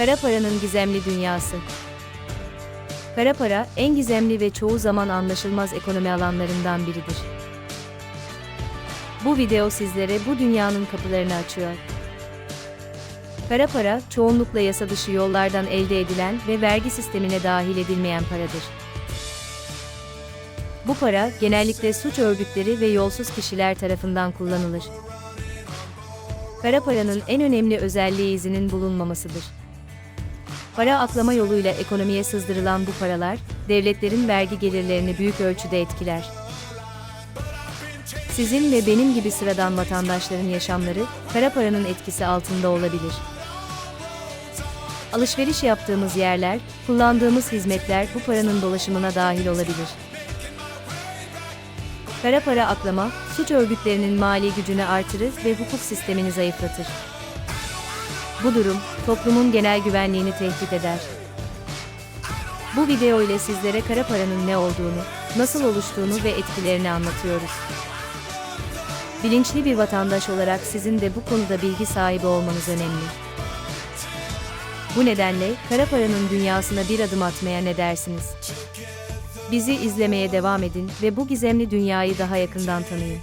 Kara paranın gizemli dünyası. Kara para, en gizemli ve çoğu zaman anlaşılmaz ekonomi alanlarından biridir. Bu video sizlere bu dünyanın kapılarını açıyor. Kara para, çoğunlukla yasa dışı yollardan elde edilen ve vergi sistemine dahil edilmeyen paradır. Bu para, genellikle suç örgütleri ve yolsuz kişiler tarafından kullanılır. Kara paranın en önemli özelliği izinin bulunmamasıdır. Para aklama yoluyla ekonomiye sızdırılan bu paralar, devletlerin vergi gelirlerini büyük ölçüde etkiler. Sizin ve benim gibi sıradan vatandaşların yaşamları, kara paranın etkisi altında olabilir. Alışveriş yaptığımız yerler, kullandığımız hizmetler bu paranın dolaşımına dahil olabilir. Kara para aklama, suç örgütlerinin mali gücünü artırır ve hukuk sistemini zayıflatır. Bu durum, toplumun genel güvenliğini tehdit eder. Bu video ile sizlere kara paranın ne olduğunu, nasıl oluştuğunu ve etkilerini anlatıyoruz. Bilinçli bir vatandaş olarak sizin de bu konuda bilgi sahibi olmanız önemli. Bu nedenle kara paranın dünyasına bir adım atmaya ne dersiniz? Bizi izlemeye devam edin ve bu gizemli dünyayı daha yakından tanıyın.